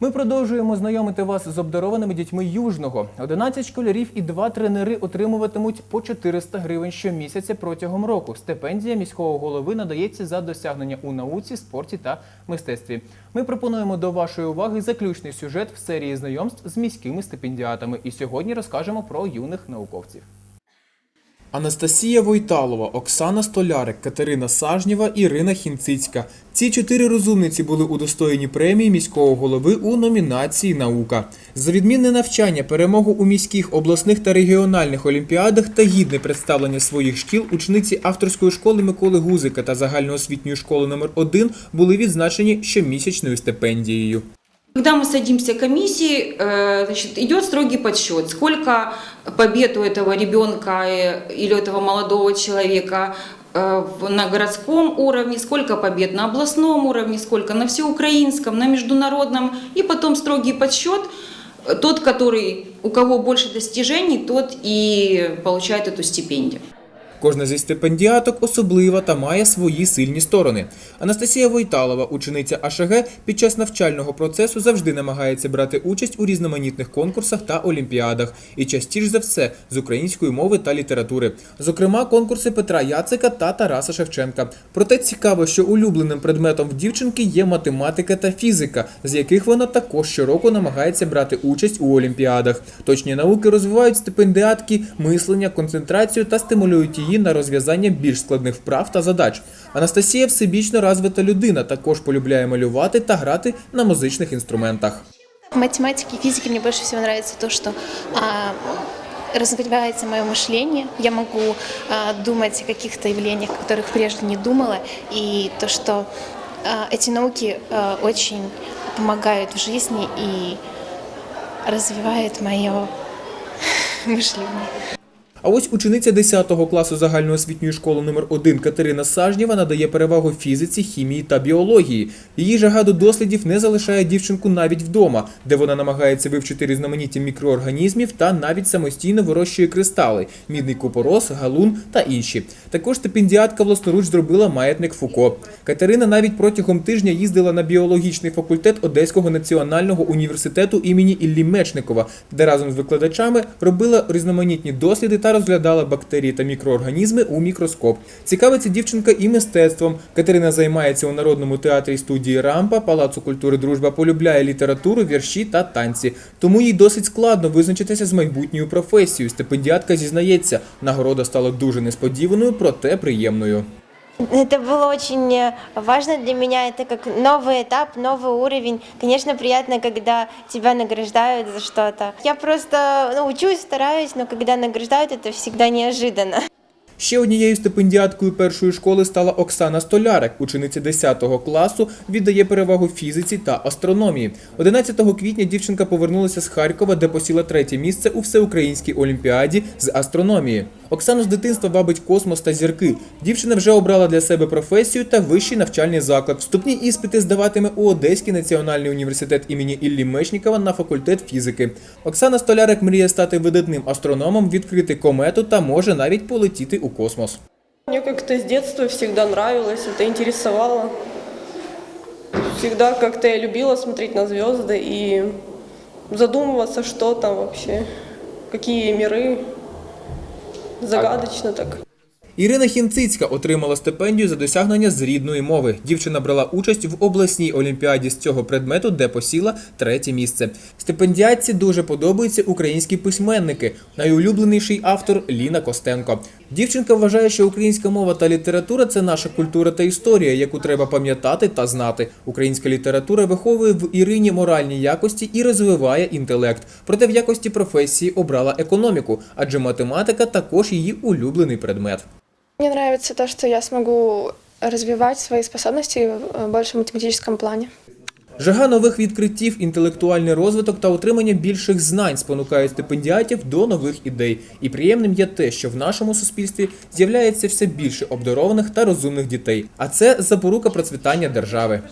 Ми продовжуємо знайомити вас з обдарованими дітьми Южного. 11 школярів і два тренери отримуватимуть по 400 гривень щомісяця протягом року. Стипендія міського голови надається за досягнення у науці, спорті та мистецтві. Ми пропонуємо до вашої уваги заключний сюжет в серії знайомств з міськими стипендіатами. І сьогодні розкажемо про юних науковців. Анастасія Войталова, Оксана Столярик, Катерина Сажнєва, Ірина Хінцицька. Ці чотири розумниці були удостоєні премії міського голови у номінації Наука. За відмінне навчання, перемогу у міських, обласних та регіональних олімпіадах та гідне представлення своїх шкіл учениці авторської школи Миколи Гузика та загальноосвітньої школи номер 1 були відзначені щомісячною стипендією. Когда мы садимся комиссии, э, значит, идет строгий подсчет, сколько побед у этого ребенка э, или у этого молодого человека э, на городском уровне, сколько побед на областном уровне, сколько на всеукраинском, на международном. И потом строгий подсчет. Тот, который, у кого больше достижений, тот и получает эту стипендию. Кожна зі стипендіаток особлива та має свої сильні сторони. Анастасія Войталова, учениця АШГ, під час навчального процесу завжди намагається брати участь у різноманітних конкурсах та олімпіадах, і частіше за все з української мови та літератури. Зокрема, конкурси Петра Яцика та Тараса Шевченка. Проте цікаво, що улюбленим предметом в дівчинки є математика та фізика, з яких вона також щороку намагається брати участь у олімпіадах. Точні науки розвивають стипендіатки, мислення, концентрацію та стимулюють її на розв'язання більш складних вправ та задач. Анастасія всебічно розвита людина, також полюбляє малювати та грати на музичних інструментах. В математике и физике мне больше всего нравится то, что а, развивается мое мышление. Я могу а, думать о каких-то явлениях, о которых прежде не думала. И то, что а, эти науки а, очень помогают в жизни и развивают мое мышление. А ось учениця 10 класу загальноосвітньої школи номер 1 Катерина Сажнєва надає перевагу фізиці, хімії та біології. Її жага до дослідів не залишає дівчинку навіть вдома, де вона намагається вивчити різноманіття мікроорганізмів та навіть самостійно вирощує кристали, мідний купорос, галун та інші. Також стипендіатка власноруч зробила маятник Фуко. Катерина навіть протягом тижня їздила на біологічний факультет Одеського національного університету імені Іллі Мечникова, де разом з викладачами робила різноманітні досліди та розглядала бактерії та мікроорганізми у мікроскоп. Цікавиться дівчинка і мистецтвом. Катерина займається у народному театрі студії Рампа, Палацу культури Дружба полюбляє літературу, вірші та танці. Тому їй досить складно визначитися з майбутньою професією. Стипендіатка зізнається, нагорода стала дуже несподіваною, проте приємною. Это было очень э, важно для меня, это как новый этап, новый уровень. Конечно, приятно, когда тебя награждают за что-то. Я просто ну, учусь, стараюсь, но когда награждают, это всегда неожиданно. Ще однією стипендіаткою першої школи стала Оксана Столярик, учениця 10 класу, віддає перевагу фізиці та астрономії. 11 квітня дівчинка повернулася з Харкова, де посіла третє місце у всеукраїнській олімпіаді з астрономії. Оксану з дитинства вабить космос та зірки. Дівчина вже обрала для себе професію та вищий навчальний заклад. Вступні іспити здаватиме у Одеський національний університет імені Іллі Мечнікова на факультет фізики. Оксана Столярик мріє стати видатним астрономом, відкрити комету та може навіть полетіти у космос. Мне как-то с детства всегда нравилось, это интересовало. Всегда как-то я любила смотреть на звезды и задумываться, что там вообще, какие миры. Загадочно так. Ірина Хінцицька отримала стипендію за досягнення з рідної мови. Дівчина брала участь в обласній олімпіаді з цього предмету, де посіла третє місце. Стипендіатці дуже подобаються українські письменники. Найулюбленіший автор Ліна Костенко. Дівчинка вважає, що українська мова та література це наша культура та історія, яку треба пам'ятати та знати. Українська література виховує в Ірині моральні якості і розвиває інтелект. Проте в якості професії обрала економіку, адже математика також її улюблений предмет. Мне нравится то, что я смогу развивать свои способности в больше математическом плане. Жага нових відкриттів, інтелектуальний розвиток та отримання більших знань спонукають стипендіатів до нових ідей. І приємним є те, що в нашому суспільстві з'являється все більше обдарованих та розумних дітей. А це запорука процвітання держави.